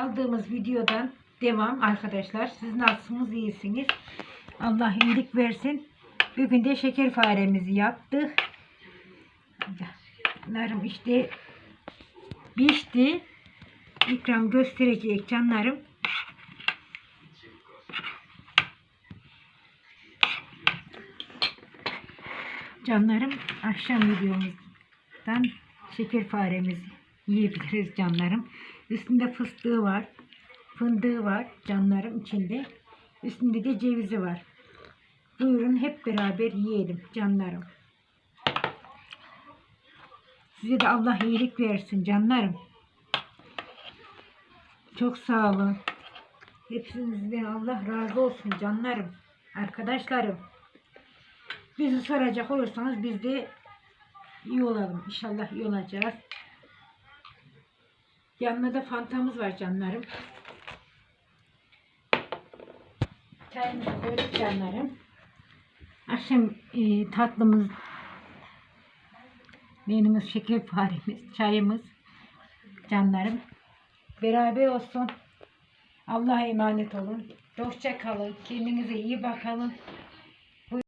aldığımız videodan devam arkadaşlar. Siz nasılsınız? iyisiniz? Allah iyilik versin. Bugün de şeker faremizi yaptık. Canlarım işte pişti. İkram gösterecek canlarım. Canlarım akşam videomuzdan şeker faremizi yiyebiliriz canlarım. Üstünde fıstığı var. Fındığı var canlarım içinde. Üstünde de cevizi var. Buyurun hep beraber yiyelim canlarım. Size de Allah iyilik versin canlarım. Çok sağ olun. Hepinizden Allah razı olsun canlarım. Arkadaşlarım. Bizi soracak olursanız biz de iyi olalım. İnşallah iyi olacağız. Yanında da fantamız var canlarım. Çayımızı koyduk canlarım. Akşam e, tatlımız, menümüz, şekerparemiz, çayımız canlarım. Beraber olsun. Allah'a emanet olun. Hoşça kalın. Kendinize iyi bakalım.